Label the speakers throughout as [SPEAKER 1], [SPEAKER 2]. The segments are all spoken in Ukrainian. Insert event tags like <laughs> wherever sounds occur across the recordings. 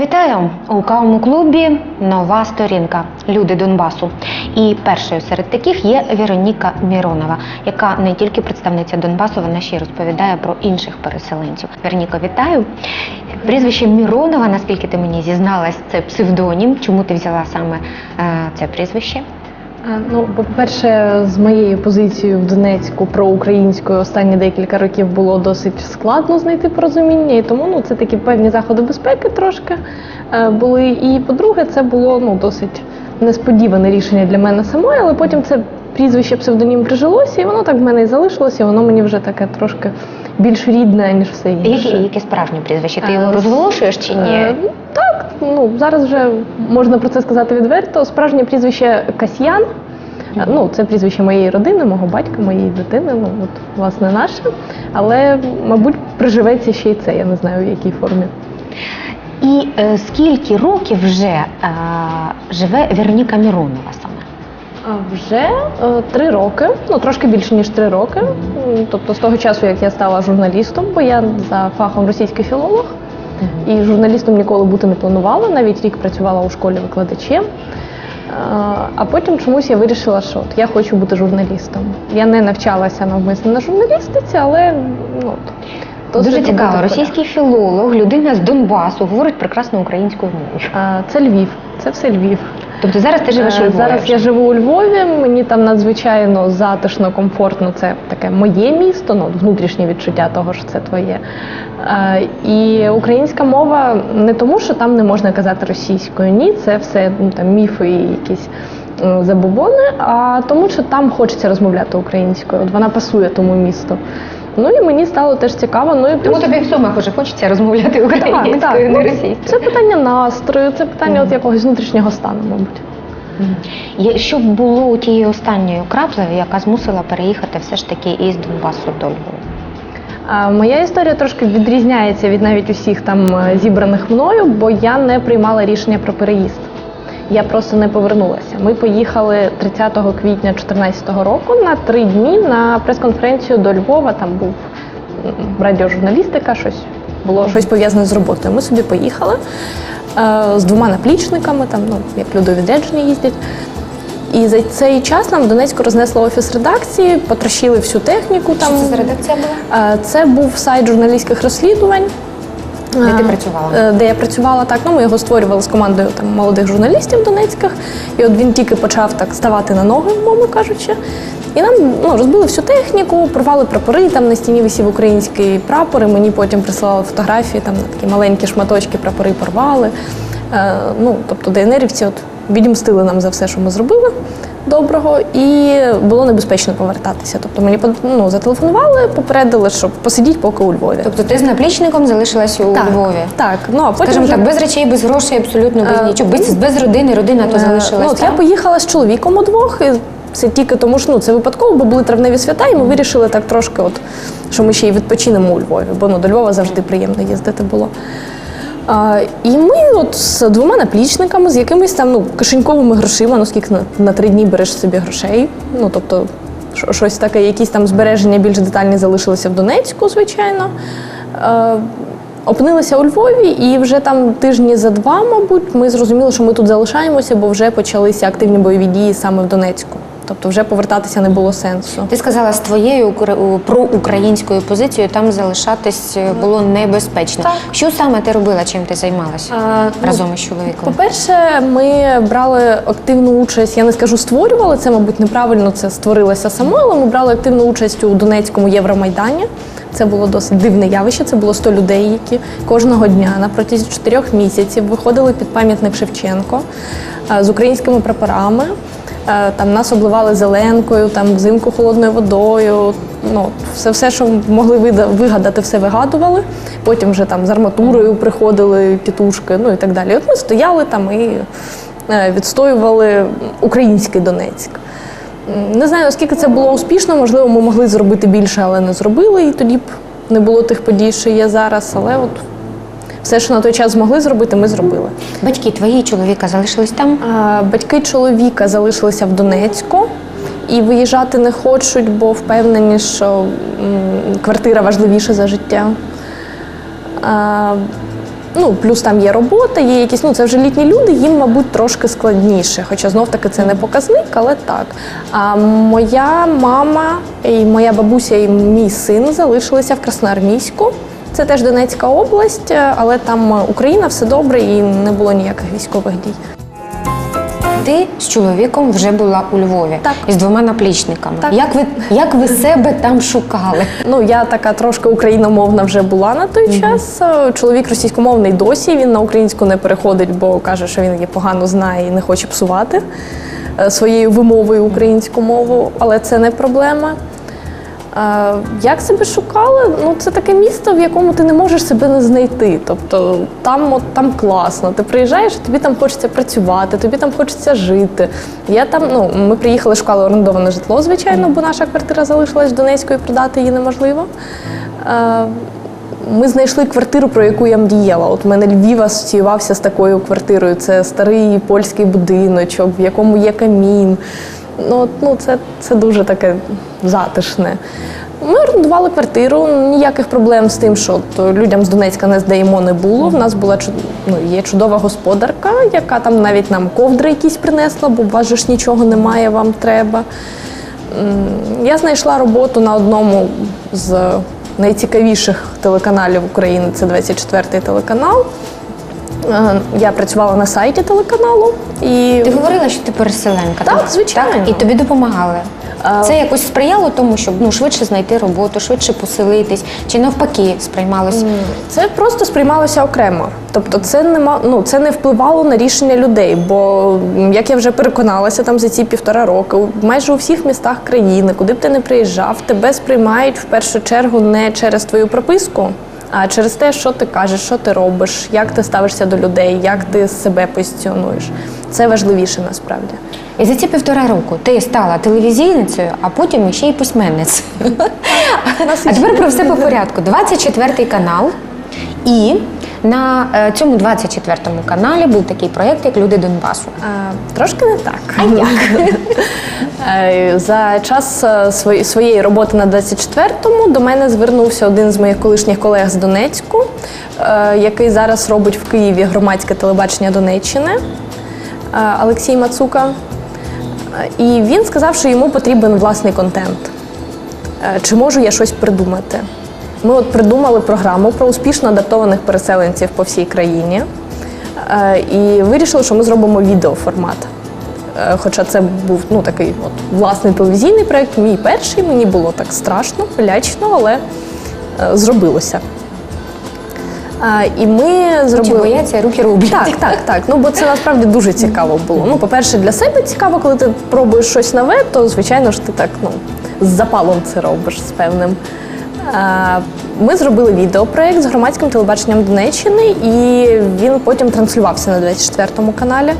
[SPEAKER 1] Вітаю у кавому клубі. Нова сторінка Люди Донбасу. І першою серед таких є Вероніка Міронова, яка не тільки представниця Донбасу, вона ще й розповідає про інших переселенців. Вероніка, вітаю. Прізвище Міронова, наскільки ти мені зізналась, це псевдонім. Чому ти взяла саме е, це прізвище?
[SPEAKER 2] А, Ну, по-перше, з моєю позицією в Донецьку проукраїнською останні декілька років було досить складно знайти порозуміння, і тому ну, це такі певні заходи безпеки трошки е, були. І по-друге, це було ну, досить несподіване рішення для мене самої, але потім це прізвище псевдонім прижилося, і воно так в мене і залишилося, і воно мені вже таке трошки більш рідне, ніж все інше.
[SPEAKER 1] Яке, яке справжнє прізвище? Ти
[SPEAKER 2] Е,
[SPEAKER 1] його розголошуєш чи ні?
[SPEAKER 2] Е, Так, ну зараз вже можна про це сказати відверто. Справжнє прізвище Касьян. Е, Ну, це прізвище моєї родини, мого батька, моєї дитини. Ну от власне наше. Але, мабуть, приживеться ще й це. Я не знаю в якій формі.
[SPEAKER 1] І е, скільки років вже е, живе Вероніка Міронова?
[SPEAKER 2] Вже е, три роки, ну трошки більше ніж три роки. Тобто з того часу, як я стала журналістом, бо я за фахом російський філолог, і журналістом ніколи бути не планувала. Навіть рік працювала у школі викладачем. Е, А потім чомусь я вирішила, що от я хочу бути журналістом. Я не навчалася навмисно на журналістиці, але ну досить
[SPEAKER 1] Дуже цікаво. Російський філолог, людина з Донбасу, говорить прекрасно українською мовою.
[SPEAKER 2] Е, Це Львів, це все Львів.
[SPEAKER 1] Тобто зараз ти живеш у
[SPEAKER 2] Е,
[SPEAKER 1] Львові?
[SPEAKER 2] Зараз я живу у Львові. Мені там надзвичайно затишно, комфортно. Це таке моє місто, ну внутрішнє відчуття того, що це твоє. Е, І українська мова не тому, що там не можна казати російською. Ні, це все ну, там міфи і якісь. е, Забобони, а тому, що там хочеться розмовляти українською. От вона пасує тому місту. Ну і мені стало теж цікаво. Ну і
[SPEAKER 1] Тому
[SPEAKER 2] плюс-
[SPEAKER 1] тобі в Сумах уже хочеться розмовляти українською,
[SPEAKER 2] так, так.
[SPEAKER 1] не
[SPEAKER 2] Ну,
[SPEAKER 1] російською.
[SPEAKER 2] Це питання настрою, це питання от якогось внутрішнього стану, мабуть.
[SPEAKER 1] Є- Що б було у тією останньою краплею, яка змусила переїхати все ж таки із Донбасу до Львова?
[SPEAKER 2] А, Моя історія трошки відрізняється від навіть усіх там е, зібраних мною, бо я не приймала рішення про переїзд. Я просто не повернулася. Ми поїхали 30 квітня 2014 року на три дні на прес-конференцію до Львова. Там був радіожурналістика, щось було щось пов'язане з роботою. Ми собі поїхали е, з двома наплічниками, там ну як люди у відрядження їздять. І за цей час нам в Донецьку рознесло офіс редакції, потрощили всю техніку. Там
[SPEAKER 1] Що це за редакція була?
[SPEAKER 2] Е, Це був сайт журналістських розслідувань.
[SPEAKER 1] Де ти
[SPEAKER 2] Е,
[SPEAKER 1] працювала?
[SPEAKER 2] е, Де я працювала так. Ну, ми його створювали з командою там молодих журналістів донецьких. І от він тільки почав так ставати на ноги, мовно кажучи. І нам ну, розбили всю техніку, порвали прапори, там на стіні висів український прапор, і мені потім прислали фотографії, там на такі маленькі шматочки прапори порвали. Е, ну, тобто ДНРівці от відімстили нам за все, що ми зробили доброго, і було небезпечно повертатися. Тобто мені ну, зателефонували, попередили, що посидіть поки у Львові.
[SPEAKER 1] Тобто ти з наплічником залишилась у
[SPEAKER 2] так,
[SPEAKER 1] Львові?
[SPEAKER 2] Так, ну а потім
[SPEAKER 1] Скажімо
[SPEAKER 2] вже-
[SPEAKER 1] так, без речей, без грошей, абсолютно без
[SPEAKER 2] Е,
[SPEAKER 1] нічого. Без, без родини, родина то
[SPEAKER 2] Е,
[SPEAKER 1] залишилась.
[SPEAKER 2] Ну, от я поїхала з чоловіком удвох. І це тільки тому, що ну, це випадково, бо були травневі свята, і ми вирішили так трошки, от, що ми ще й відпочинемо у Львові, бо ну, до Львова завжди приємно їздити було. А, і ми от з двома наплічниками, з якимись там ну, кишеньковими грошима, ну скільки на, на три дні береш собі грошей. Ну, тобто, щось таке, якісь там збереження більш детальні залишилися в Донецьку, звичайно. Е, Опинилися у Львові, і вже там тижні за два, мабуть, ми зрозуміли, що ми тут залишаємося, бо вже почалися активні бойові дії саме в Донецьку. Тобто вже повертатися не було сенсу.
[SPEAKER 1] Ти сказала, з твоєю укр- проукраїнською позицією там залишатись е, було небезпечно.
[SPEAKER 2] Так.
[SPEAKER 1] Що саме ти робила, чим ти займалася
[SPEAKER 2] А, ну,
[SPEAKER 1] разом із чоловіком?
[SPEAKER 2] По-перше, ми брали активну участь. Я не скажу створювали це, мабуть, неправильно це створилося само, але ми брали активну участь у Донецькому Євромайдані. Це було досить дивне явище. Це було 100 людей, які кожного дня на протязі чотирьох місяців виходили під пам'ятник Шевченко е, з українськими прапорами. Е, Там нас обливали зеленкою, там взимку холодною водою. Ну, все, все, що могли вигадати, все вигадували. Потім вже там з арматурою приходили тітушки, ну і так далі. От ми стояли там і е, відстоювали український Донецьк. Не знаю, наскільки це було успішно, можливо, ми могли зробити більше, але не зробили, і тоді б не було тих подій, що є зараз. Але от все, що на той час змогли зробити, ми зробили.
[SPEAKER 1] Батьки твої чоловіка залишились там?
[SPEAKER 2] А, Батьки чоловіка залишилися в Донецьку і виїжджати не хочуть, бо впевнені, що квартира важливіша за життя. А, Ну, плюс там є робота, є якісь, ну це вже літні люди, їм, мабуть, трошки складніше. Хоча знов таки це не показник, але так. А моя мама і моя бабуся і мій син залишилися в Красноармійську. Це теж Донецька область, е, але там е, Україна все добре і не було ніяких військових дій.
[SPEAKER 1] Ти з чоловіком вже була у Львові
[SPEAKER 2] Так.
[SPEAKER 1] із двома наплічниками.
[SPEAKER 2] Так.
[SPEAKER 1] Як ви як ви себе там шукали?
[SPEAKER 2] Ну, я така трошки україномовна вже була на той час. Е, Чоловік російськомовний досі. Він на українську не переходить, бо каже, що він її погано знає і не хоче псувати своєю вимовою українську мову, але це не проблема. Як себе шукали? Ну, це таке місто, в якому ти не можеш себе не знайти. Тобто там, от, там класно. Ти приїжджаєш, тобі там хочеться працювати, тобі там хочеться жити. Я там, ну, ми приїхали, шукали орендоване житло, звичайно, бо наша квартира залишилась в Донецьку і продати її неможливо. Ми знайшли квартиру, про яку я мріяла. От мене Львів асоціювався з такою квартирою. Це старий польський будиночок, в якому є камін. Ну, ну це, це дуже таке затишне. Ми орендували квартиру, ніяких проблем з тим, що людям з Донецька не здаємо, не було. В нас була ну, є чудова господарка, яка там навіть нам ковдри якісь принесла, бо ж нічого немає, вам треба. Я знайшла роботу на одному з найцікавіших телеканалів України. Це 24-й телеканал. Е, Я працювала на сайті телеканалу і
[SPEAKER 1] Ти говорила, що ти переселенка.
[SPEAKER 2] Так, звичайно.
[SPEAKER 1] Так? І тобі допомагали.
[SPEAKER 2] А-
[SPEAKER 1] Це якось сприяло тому, щоб ну швидше знайти роботу, швидше поселитись, чи навпаки сприймалось.
[SPEAKER 2] Це просто сприймалося окремо. Тобто, це нема, ну це не впливало на рішення людей. Бо як я вже переконалася там за ці півтора роки, майже у всіх містах країни, куди б ти не приїжджав, тебе сприймають в першу чергу не через твою прописку. А через те, що ти кажеш, що ти робиш, як ти ставишся до людей, як ти себе позиціонуєш. Це важливіше насправді.
[SPEAKER 1] І за ці півтора року ти стала телевізійницею, а потім ще й письменницею. А тепер про все по порядку. 24 канал. І на е, цьому 24 каналі був такий проєкт, як Люди Донбасу.
[SPEAKER 2] А, трошки не так.
[SPEAKER 1] А як? <laughs>
[SPEAKER 2] Е, За час е, своєї роботи на 24-му до мене звернувся один з моїх колишніх колег з Донецьку, е, який зараз робить в Києві громадське телебачення Донеччини е, Олексій Мацука. Е, І він сказав, що йому потрібен власний контент. Е, Чи можу я щось придумати? Ми от придумали програму про успішно адаптованих переселенців по всій країні е, і вирішили, що ми зробимо відеоформат. Е, Хоча це був ну, такий от, власний телевізійний проєкт, мій перший, мені було так страшно, лячно, але е, зробилося. І ми
[SPEAKER 1] Чи бояться руки роблять?
[SPEAKER 2] Так, так, так. Ну бо це насправді дуже цікаво було. Ну, по-перше, для себе цікаво, коли ти пробуєш щось нове, то звичайно ж ти так ну з запалом це робиш з певним. Ми зробили відеопроект з громадським телебаченням Донеччини, і він потім транслювався на 24 каналі.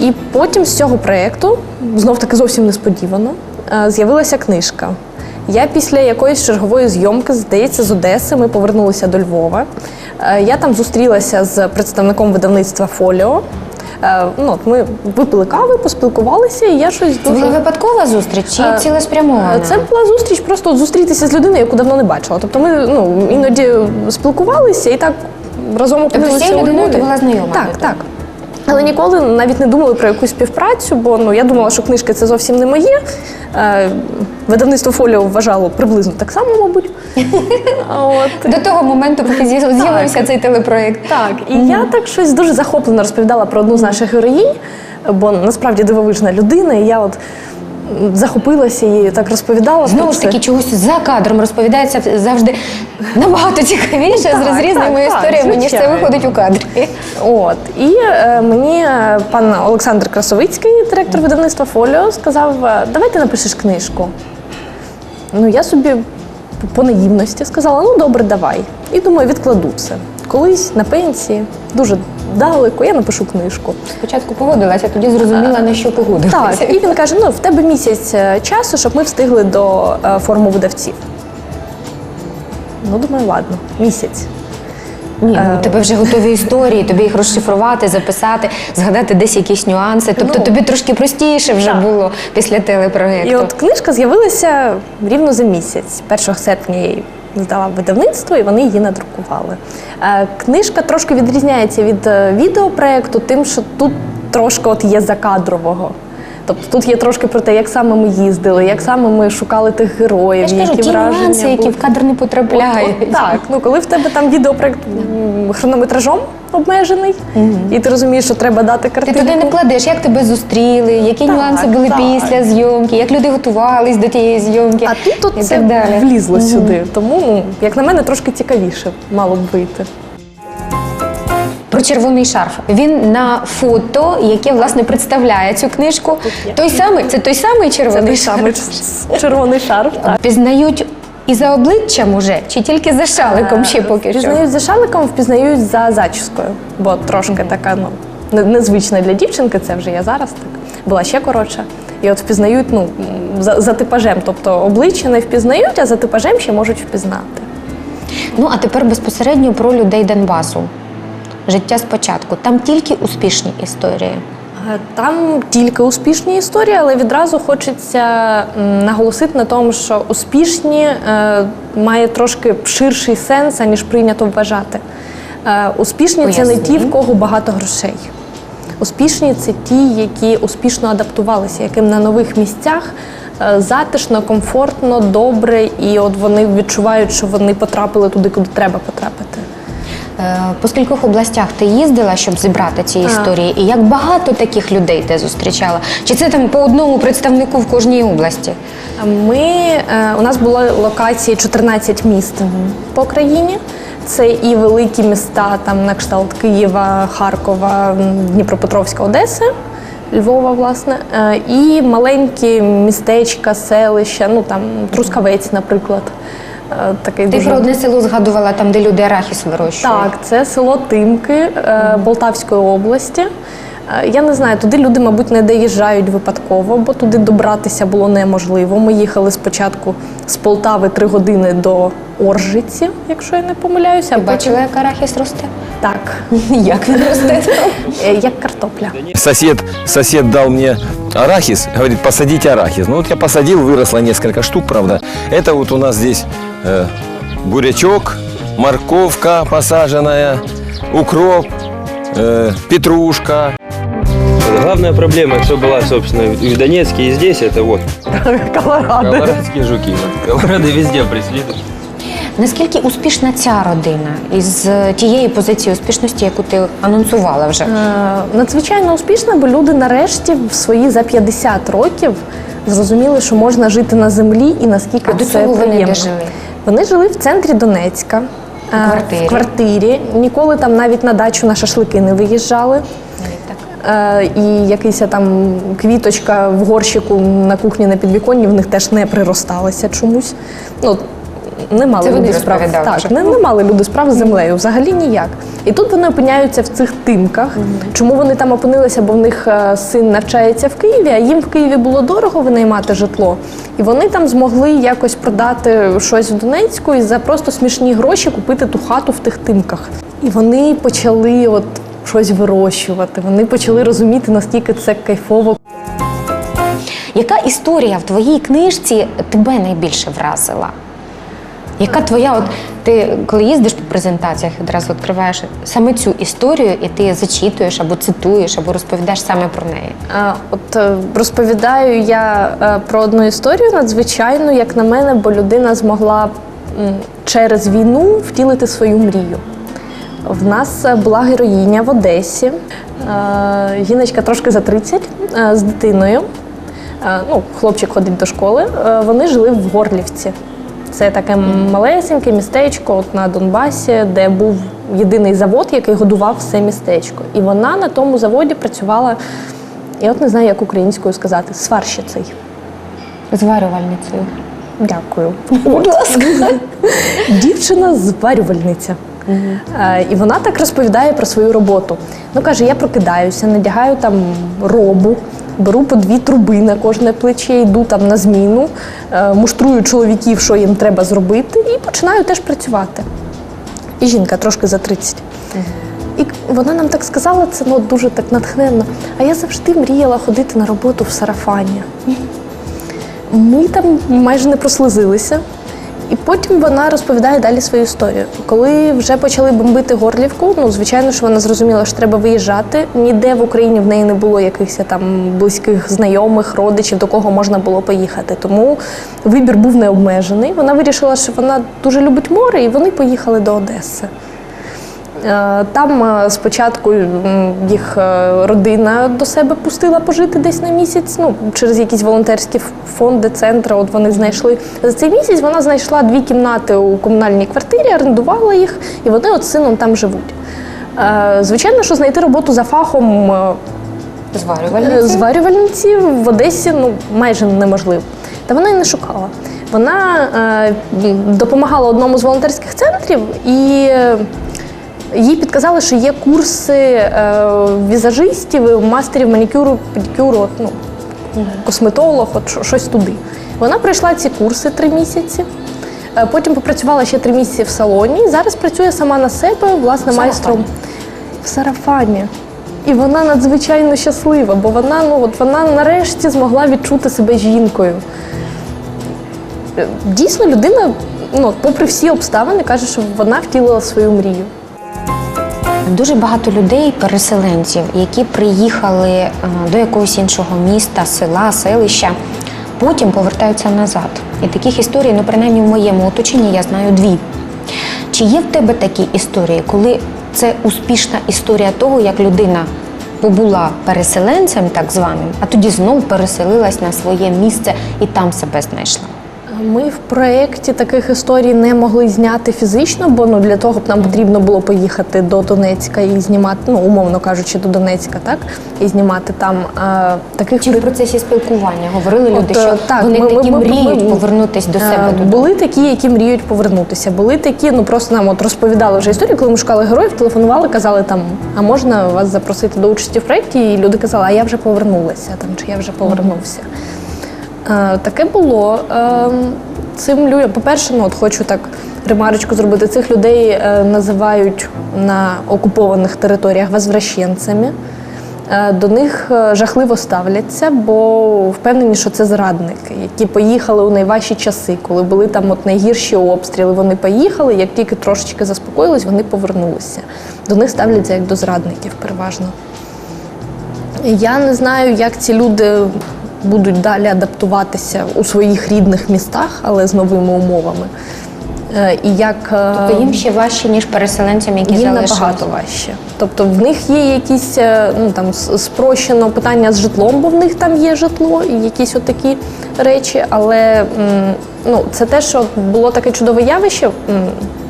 [SPEAKER 2] І потім з цього проєкту, знов таки зовсім несподівано, з'явилася книжка. Я після якоїсь чергової зйомки, здається, з Одеси, ми повернулися до Львова. Я там зустрілася з представником видавництва Фоліо. Е, Ну, от ми випили кави, поспілкувалися, і я щось
[SPEAKER 1] Це була випадкова зустріч чи
[SPEAKER 2] Е,
[SPEAKER 1] цілеспрямована?
[SPEAKER 2] Це була зустріч, просто зустрітися з людиною, яку давно не бачила. Тобто ми ну, іноді спілкувалися і так разом
[SPEAKER 1] Тобто з цією людиною ти була знайома?
[SPEAKER 2] Так, так. Але ніколи навіть не думали про якусь співпрацю, бо ну я думала, що книжки це зовсім не моє. Е, видавництво Фоліо вважало приблизно так само, мабуть. <laughs> От.
[SPEAKER 1] До того моменту, поки з'явився цей телепроєкт.
[SPEAKER 2] Так, і я так щось дуже захоплено розповідала про одну з наших героїнь, бо насправді дивовижна людина, і я от захопилася і так розповідала.
[SPEAKER 1] Знову ж таки, чогось за кадром розповідається завжди набагато цікавіше
[SPEAKER 2] Так,
[SPEAKER 1] з різними
[SPEAKER 2] так, так,
[SPEAKER 1] історіями, ніж це виходить у кадрі.
[SPEAKER 2] От і е, мені пан Олександр Красовицький, директор видавництва Фоліо, сказав: е, давай ти напишеш книжку. Ну я собі по наївності сказала: ну добре, давай. І думаю, відкладу це. Колись на пенсії, дуже далеко, я напишу книжку.
[SPEAKER 1] Спочатку погодилася, тоді зрозуміла, на що погодилася.
[SPEAKER 2] Так, і він каже: ну в тебе місяць е, часу, щоб ми встигли до е, форуму видавців. Ну, думаю, ладно, місяць.
[SPEAKER 1] Ні,
[SPEAKER 2] Е.
[SPEAKER 1] ну, у тебе вже готові історії, тобі їх розшифрувати, записати, згадати десь якісь нюанси. Тобто
[SPEAKER 2] Ну,
[SPEAKER 1] тобі трошки простіше вже
[SPEAKER 2] так.
[SPEAKER 1] було після телепроєкту.
[SPEAKER 2] І от книжка з'явилася рівно за місяць. 1 серпня її здала видавництво, і вони її надрукували. Е, Книжка трошки відрізняється від е, відеопроекту, тим, що тут трошки от є закадрового. Тобто тут є трошки про те, як саме ми їздили, як саме ми шукали тих героїв,
[SPEAKER 1] Я ж кажу,
[SPEAKER 2] які
[SPEAKER 1] ті
[SPEAKER 2] враження
[SPEAKER 1] нюанси, які
[SPEAKER 2] були.
[SPEAKER 1] в кадр не потрапляють.
[SPEAKER 2] От, от так, ну коли в тебе там відеопроект м, хронометражом обмежений, і ти розумієш, що треба дати
[SPEAKER 1] Ти
[SPEAKER 2] картинку.
[SPEAKER 1] туди не кладеш, як тебе зустріли, які
[SPEAKER 2] Так,
[SPEAKER 1] нюанси були
[SPEAKER 2] так.
[SPEAKER 1] після зйомки, як люди готувались до тієї зйомки.
[SPEAKER 2] А тут от
[SPEAKER 1] і
[SPEAKER 2] це
[SPEAKER 1] так далі.
[SPEAKER 2] влізло сюди. Тому, ну, як на мене, трошки цікавіше мало б вийти.
[SPEAKER 1] Про червоний шарф. Він на фото, яке власне представляє цю книжку. Той самий, це той самий
[SPEAKER 2] Це
[SPEAKER 1] червоний
[SPEAKER 2] той
[SPEAKER 1] шарф.
[SPEAKER 2] самий <laughs> червоний шарф. Так.
[SPEAKER 1] Пізнають і за обличчям уже, чи тільки за шаликом ще поки що?
[SPEAKER 2] Впізнають за шаликом, впізнають за зачіскою, бо трошки така ну незвична для дівчинки. Це вже я зараз так була ще коротша. І от впізнають ну за, за типажем, тобто обличчя не впізнають, а за типажем ще можуть впізнати.
[SPEAKER 1] Ну а тепер безпосередньо про людей Донбасу. Життя спочатку. Там тільки успішні історії.
[SPEAKER 2] Е, Там тільки успішні історії, але відразу хочеться наголосити на тому, що успішні е, має трошки ширший сенс, аніж прийнято вважати. Е, успішні це не ті, в кого багато грошей. Успішні це ті, які успішно адаптувалися, яким на нових місцях затишно, комфортно, добре, і от вони відчувають, що вони потрапили туди, куди треба потрапити.
[SPEAKER 1] Е, По скількох областях ти їздила, щоб зібрати ці історії? І як багато таких людей ти зустрічала? Чи це там по одному представнику в кожній області?
[SPEAKER 2] Ми, е, у нас були локації 14 міст по країні. Це і великі міста, там на кшталт Києва, Харкова, Дніпропетровська, Одеси, Львова, власне, е, і маленькі містечка, селища, ну там Трускавець, наприклад. Е, Такий
[SPEAKER 1] Ти
[SPEAKER 2] дуже
[SPEAKER 1] про одне село згадувала там, де люди арахіс вирощують.
[SPEAKER 2] так, це село Тимки е, Полтавської області. Е, Я не знаю, туди люди, мабуть, не доїжджають випадково, бо туди добратися було неможливо. Ми їхали спочатку з Полтави три години до Оржиці, якщо я не помиляюся.
[SPEAKER 1] Ти
[SPEAKER 2] а потім-
[SPEAKER 1] бачила, як арахіс росте?
[SPEAKER 2] Так, <laughs>
[SPEAKER 1] Як він росте?
[SPEAKER 2] е, як картопля.
[SPEAKER 3] Сосед, сосед дал мне арахис, говорит, посадите арахис. Ну вот я посадил, выросло несколько штук, правда. Это вот у нас здесь э, бурячок, морковка посаженная, укроп, э, петрушка.
[SPEAKER 4] Главная проблема, что была, собственно, и в Донецке, и здесь, это вот <laughs>
[SPEAKER 2] Колорадо.
[SPEAKER 4] колорадские жуки. Колорады везде преследуют.
[SPEAKER 1] Наскільки успішна ця родина із е, тієї позиції успішності, яку ти анонсувала вже?
[SPEAKER 2] Е, Надзвичайно успішна, бо люди нарешті в свої за 50 років зрозуміли, що можна жити на землі і наскільки
[SPEAKER 1] А до
[SPEAKER 2] це
[SPEAKER 1] цього вони
[SPEAKER 2] приємно.
[SPEAKER 1] де жили?
[SPEAKER 2] Вони жили в центрі Донецька.
[SPEAKER 1] У
[SPEAKER 2] е,
[SPEAKER 1] квартирі?
[SPEAKER 2] В квартирі. Ніколи там навіть на дачу на шашлики не виїжджали. Е, І якийсь там квіточка в горщику на кухні на підвіконні в них теж не приросталася чомусь. Ну, не мали
[SPEAKER 1] Це
[SPEAKER 2] люди справ. Так, не, не мали люди справ з землею, взагалі ніяк. І тут вони опиняються в цих тимках. Чому вони там опинилися? Бо в них е, син навчається в Києві, а їм в Києві було дорого винаймати житло. І вони там змогли якось продати щось в Донецьку і за просто смішні гроші купити ту хату в тих тимках. І вони почали от щось вирощувати. Вони почали розуміти, наскільки це кайфово.
[SPEAKER 1] Яка історія в твоїй книжці тебе найбільше вразила? Яка твоя, от ти коли їздиш по презентаціях, одразу відкриваєш саме цю історію, і ти зачитуєш або цитуєш, або розповідаєш саме про неї?
[SPEAKER 2] От е, розповідаю я е, про одну історію надзвичайну, як на мене, бо людина змогла через війну втілити свою мрію. В нас е, була героїня в Одесі. Е, Жіночка трошки за 30 е, з дитиною. Е, Ну, хлопчик ходить до школи. Е, Вони жили в Горлівці. Це таке малесеньке містечко от на Донбасі, де був єдиний завод, який годував все містечко. І вона на тому заводі працювала, я от не знаю, як українською сказати, сварщицею.
[SPEAKER 1] Зварювальницею.
[SPEAKER 2] Дякую. Будь ласка. <laughs> Дівчина зварювальниця. Е, І вона так розповідає про свою роботу. Ну каже: я прокидаюся, надягаю там робу, беру по дві труби на кожне плече, йду там на зміну, е, муштрую чоловіків, що їм треба зробити, і починаю теж працювати. І жінка трошки за 30. І вона нам так сказала, це ну, дуже так натхненно. А я завжди мріяла ходити на роботу в сарафані. Ми там майже не прослизилися. І потім вона розповідає далі свою історію. Коли вже почали бомбити Горлівку, ну звичайно, що вона зрозуміла, що треба виїжджати. Ніде в Україні в неї не було якихось там близьких знайомих, родичів, до кого можна було поїхати. Тому вибір був необмежений. Вона вирішила, що вона дуже любить море, і вони поїхали до Одеси. Е, Там е, спочатку їх е, родина до себе пустила пожити десь на місяць, ну через якісь волонтерські фонди, центри. От вони знайшли за цей місяць. Вона знайшла дві кімнати у комунальній квартирі, орендувала їх, і вони от з сином там живуть. Звичайно, що знайти роботу за фахом
[SPEAKER 1] Зварювальниці.
[SPEAKER 2] Зварювальниці в Одесі ну, майже неможливо. Та вона і не шукала. Вона допомагала одному з волонтерських центрів і їй підказали, що є курси е, візажистів, мастерів манікюру, педикюру, ну, косметолог, от щось туди. Вона пройшла ці курси три місяці. е, Потім попрацювала ще три місяці в салоні. Зараз працює сама на себе, власне, майстром в сарафані. І вона надзвичайно щаслива, бо вона, ну, от вона нарешті змогла відчути себе жінкою. Е, Дійсно, людина, ну, попри всі обставини, каже, що вона втілила свою мрію.
[SPEAKER 1] Дуже багато людей, переселенців, які приїхали е, до якогось іншого міста, села, селища, потім повертаються назад. І таких історій, ну принаймні в моєму оточенні, я знаю дві. Чи є в тебе такі історії, коли це успішна історія того, як людина побула переселенцем, так званим, а тоді знов переселилась на своє місце і там себе знайшла?
[SPEAKER 2] Ми в проєкті таких історій не могли зняти фізично, бо ну для того б нам потрібно було поїхати до Донецька і знімати, ну умовно кажучи, до Донецька, так і знімати там е, таких
[SPEAKER 1] Чи в процесі спілкування говорили люди, що
[SPEAKER 2] е, так,
[SPEAKER 1] вони
[SPEAKER 2] ми-
[SPEAKER 1] такі
[SPEAKER 2] ми-
[SPEAKER 1] мріють
[SPEAKER 2] ми-
[SPEAKER 1] повернутися до
[SPEAKER 2] Е,
[SPEAKER 1] себе додому?
[SPEAKER 2] Були такі, які мріють повернутися. Були такі, ну просто нам от розповідали вже історію, коли ми шукали героїв, телефонували, казали там, а можна вас запросити до участі в проєкті? І люди казали, а я вже повернулася, там чи я вже повернувся. Е, Таке було. Ем, Цим людям, по-перше, ну от хочу так ремарочку зробити. Цих людей е, називають на окупованих територіях возвращенцями. Е, До них е, жахливо ставляться, бо впевнені, що це зрадники, які поїхали у найважчі часи, коли були там от найгірші обстріли. Вони поїхали, як тільки трошечки заспокоїлись, вони повернулися. До них ставляться як до зрадників переважно. Я не знаю, як ці люди будуть далі адаптуватися у своїх рідних містах, але з новими умовами. Е, І як е,
[SPEAKER 1] Тобто їм ще важче, ніж переселенцям, які
[SPEAKER 2] їм набагато важче. Тобто в них є якісь е, ну там спрощено питання з житлом, бо в них там є житло і якісь отакі речі. Але ну це те, що було таке чудове явище.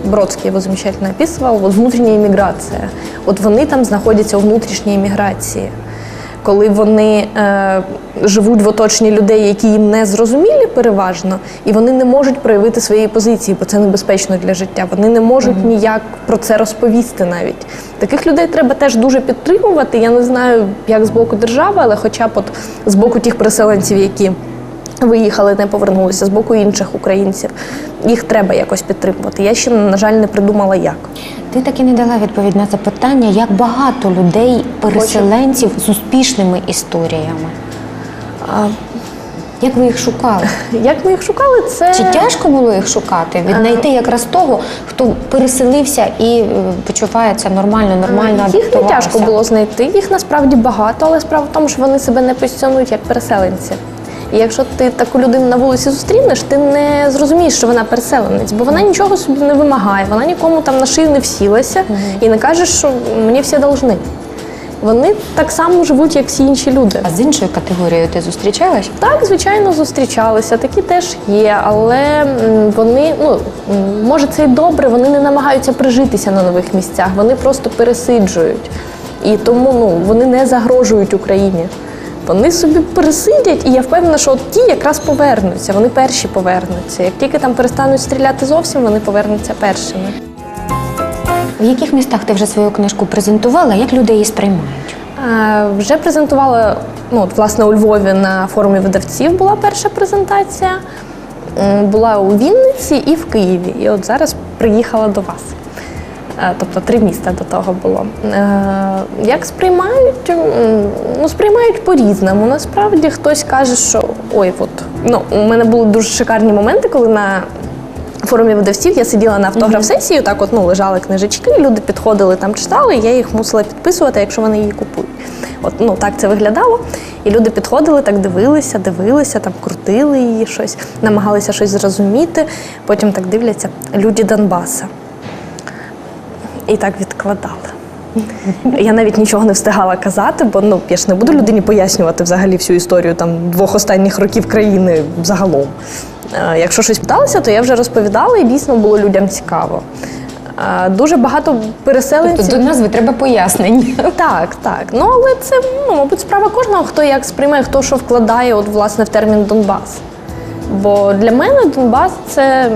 [SPEAKER 2] Бродський його замечательно описував, от внутрішня імміграція. От вони там знаходяться у внутрішній імміграції. Коли вони е, живуть в оточенні людей, які їм не зрозумілі переважно, і вони не можуть проявити своєї позиції, бо це небезпечно для життя. Вони не можуть ніяк про це розповісти навіть. Таких людей треба теж дуже підтримувати. Я не знаю, як з боку держави, але хоча б от з боку тих переселенців, які виїхали, не повернулися, з боку інших українців. Їх треба якось підтримувати. Я ще, на жаль, не придумала як.
[SPEAKER 1] Ти так і не дала відповідь на запитання, як багато людей, переселенців з успішними історіями.
[SPEAKER 2] А
[SPEAKER 1] Як ви їх шукали? <laughs>
[SPEAKER 2] як ми їх шукали, це
[SPEAKER 1] Чи тяжко було їх шукати? Віднайти якраз того, хто переселився і е, почувається нормально, нормально
[SPEAKER 2] Їх не тяжко було знайти. Їх насправді багато, але справа в тому, що вони себе не позиціонують як переселенці. І якщо ти таку людину на вулиці зустрінеш, ти не зрозумієш, що вона переселенець, бо вона нічого собі не вимагає, вона нікому там на шию не всілася і не каже, що мені всі должны. Вони так само живуть, як всі інші люди.
[SPEAKER 1] А з іншою категорією ти зустрічалась?
[SPEAKER 2] Так, звичайно, зустрічалися, такі теж є, але вони, ну може, це й добре, вони не намагаються прижитися на нових місцях, вони просто пересиджують. І тому ну, вони не загрожують Україні. Вони собі пересидять, і я впевнена, що от ті якраз повернуться, вони перші повернуться. Як тільки там перестануть стріляти зовсім, вони повернуться першими.
[SPEAKER 1] В яких містах ти вже свою книжку презентувала? Як люди її сприймають?
[SPEAKER 2] Е, Вже презентувала, ну от, власне, у Львові на форумі видавців була перша презентація. Була у Вінниці і в Києві. І от зараз приїхала до вас. Е, Тобто три міста до того було. Е, Як сприймають? Ну, сприймають по-різному. Насправді хтось каже, що ой, от ну, у мене були дуже шикарні моменти, коли на форумі видавців я сиділа на автограф-сесії, так от ну, лежали книжечки, люди підходили там, читали, і я їх мусила підписувати, якщо вони її купують. От ну так це виглядало. І люди підходили, так дивилися, дивилися, там крутили її щось, намагалися щось зрозуміти. Потім так дивляться люди Донбаса. І так відкладали. Я навіть нічого не встигала казати, бо ну я ж не буду людині пояснювати взагалі всю історію там двох останніх років країни загалом. Е, Якщо щось питалася, то я вже розповідала, і дійсно було людям цікаво. Е, Дуже багато переселенців.
[SPEAKER 1] Тобто до назви треба пояснення.
[SPEAKER 2] Так, так. Ну але це ну, мабуть, справа кожного, хто як сприймає, хто що вкладає от, власне, в термін Донбас. Бо для мене Донбас це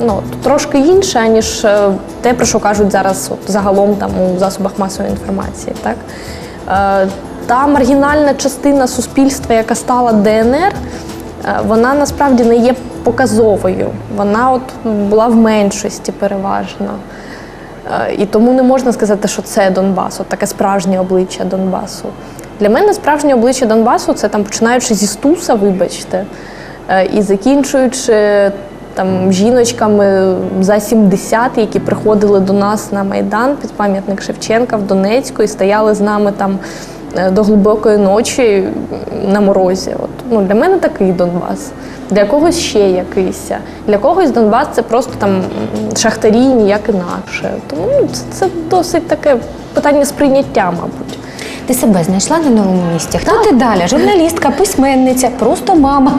[SPEAKER 2] ну, трошки інше, аніж е, те, про що кажуть зараз от, загалом там, у засобах масової інформації. Так? Е, Та маргінальна частина суспільства, яка стала ДНР, е, вона насправді не є показовою. Вона от була в меншості переважно. Е, І тому не можна сказати, що це Донбас, от таке справжнє обличчя Донбасу. Для мене справжнє обличчя Донбасу це там починаючи зі Стуса, вибачте, і закінчуючи там жіночками за 70, які приходили до нас на Майдан під пам'ятник Шевченка в Донецьку і стояли з нами там е, до глибокої ночі на морозі. От, ну, для мене такий Донбас. Для когось ще якийсь. Для когось Донбас це просто там шахтарі ніяк інакше. Тому це, це досить таке питання сприйняття, мабуть.
[SPEAKER 1] Ти себе знайшла на новому місці. Хто ти далі? Журналістка, письменниця, просто мама.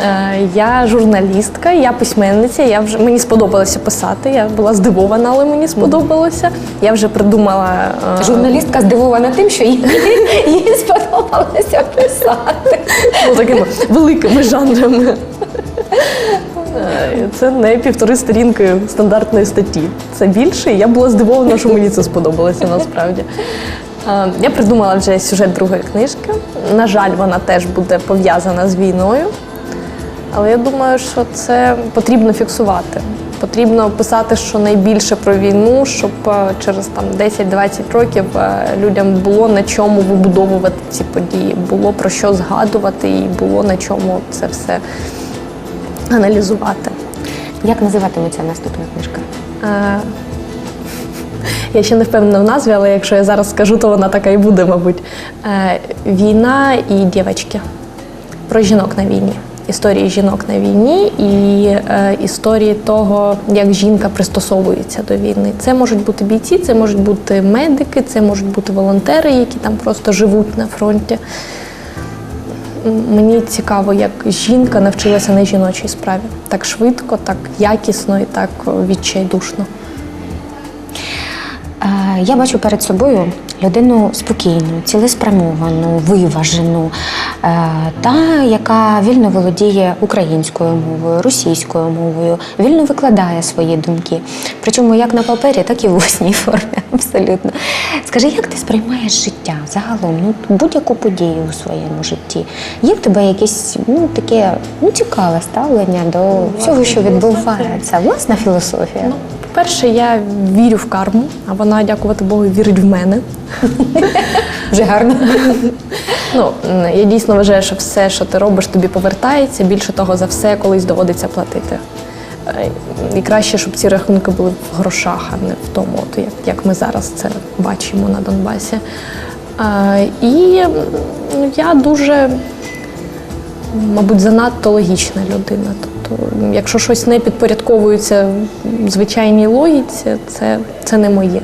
[SPEAKER 2] Е, Я журналістка, я письменниця. Я вже мені сподобалося писати. Я була здивована, але мені сподобалося. Я вже придумала е,
[SPEAKER 1] Журналістка здивована тим, що їй, <laughs> їй сподобалося писати.
[SPEAKER 2] ну, такими великими жанрами. Е, Це не півтори сторінки стандартної статті. Це більше. і Я була здивована, що мені це сподобалося насправді. Е, Я придумала вже сюжет другої книжки. На жаль, вона теж буде пов'язана з війною. Але я думаю, що це потрібно фіксувати. Потрібно писати, що найбільше про війну, щоб е, через там 10-20 років е, людям було на чому вибудовувати ці події, було про що згадувати і було на чому це все аналізувати.
[SPEAKER 1] Як називатиметься наступна книжка?
[SPEAKER 2] Я ще не впевнена в назві, але якщо я зараз скажу, то вона така і буде, мабуть. Е, Війна і дівчатки. Про жінок на війні. Історії жінок на війні і е, історії того, як жінка пристосовується до війни. Це можуть бути бійці, це можуть бути медики, це можуть бути волонтери, які там просто живуть на фронті. Мені цікаво, як жінка навчилася на жіночій справі так швидко, так якісно і так відчайдушно.
[SPEAKER 1] Е, Я бачу перед собою людину спокійну, цілеспрямовану, виважену, е, та, яка вільно володіє українською мовою, російською мовою, вільно викладає свої думки. Причому як на папері, так і в усній формі. <laughs> Абсолютно. Скажи, як ти сприймаєш життя загалом, ну, будь-яку подію у своєму житті? Є в тебе якесь ну, таке ну, цікаве ставлення до всього, що відбувається? Власна філософія?
[SPEAKER 2] По-перше, я вірю в карму, а вона, дякувати Богу, вірить в мене. <laughs>
[SPEAKER 1] Вже гарно.
[SPEAKER 2] Ну, я дійсно вважаю, що все, що ти робиш, тобі повертається. Більше того, за все колись доводиться платити. Е, І краще, щоб ці рахунки були в грошах, а не в тому, от, як, як ми зараз це бачимо на Донбасі. Е, І ну, я дуже, мабуть, занадто логічна людина. Тобто, якщо щось не підпорядковується звичайній логіці, це, це не моє.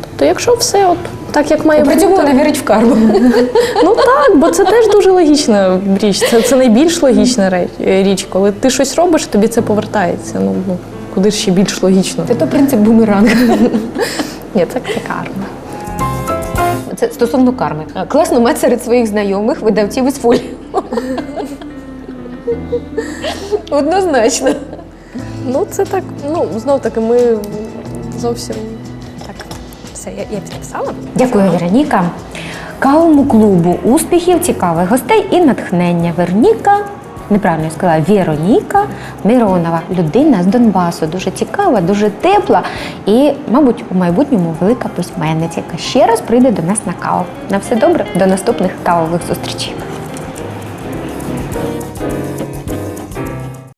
[SPEAKER 2] Тобто, якщо все от так, як має
[SPEAKER 1] При
[SPEAKER 2] бути.
[SPEAKER 1] цьому вона вірить в карму. <laughs>
[SPEAKER 2] Ну так, бо це теж дуже логічна річ. Це, це найбільш логічна річ. Коли ти щось робиш, тобі це повертається. Ну, ну куди ж ще більш логічно?
[SPEAKER 1] Це то принцип бумеранга. <laughs>
[SPEAKER 2] Ні, це, це карма.
[SPEAKER 1] Це стосовно карми. Класно мати серед своїх знайомих видавців із фолії. <laughs> Однозначно.
[SPEAKER 2] Ну, це так, ну, знов таки, ми зовсім так. Все, я, я підписала.
[SPEAKER 1] Дякую, Вероніка. Кауму клубу успіхів, цікавих гостей і натхнення. Вероніка, неправильно я сказала, Вероніка Миронова, людина з Донбасу, дуже цікава, дуже тепла і, мабуть, у майбутньому велика письменниця, яка ще раз прийде до нас на каву. На все добре, до наступних кавових зустрічей.